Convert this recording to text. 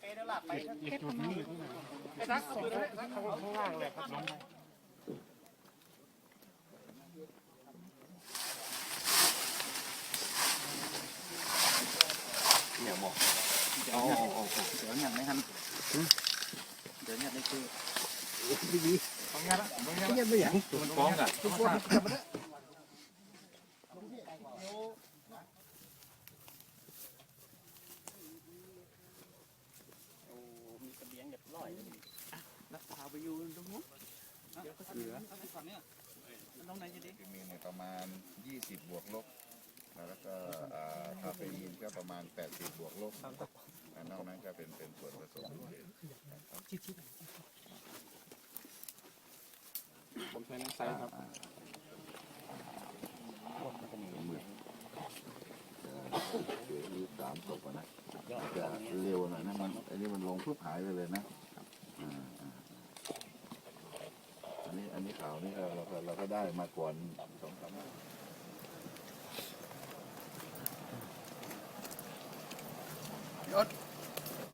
ไปเป๊ะแล้วล่ะไปจุดนี้ไปทักส่งทักข้างล่างเลยครับน้องเดี๋ยวบอกเอาเอาเดี๋ยวเนี่ยไม่ทันเดี๋ยวเนี่ยไม่คือยังไม่อยากมันฟ้องอะ โอ้มีเสบียงเรียบร้อย รักษาไปอยู่ตรงนู้น เดี๋ยวก็เหลือฝั่งเนี้ยน้องไหนจะดีวิตามินเนี่ยประมาณ 20 บวกลบ แล้วก็อ่าคาเฟอีนก็ประมาณ 80 บวกลบนอกนั้นก็เป็นเป็นส่วนผสมผมใช้น้ำใสครับเดี๋ยวอีกสามศพอะนะเร็วหน่อยนะมันอันนี้มันลงเพื่อหายไปเลยนะอ่าอ่าอั นี้อันนี้ขาวนี่เราเราก็เราก็ได้มาก่อนสองสามวันยศ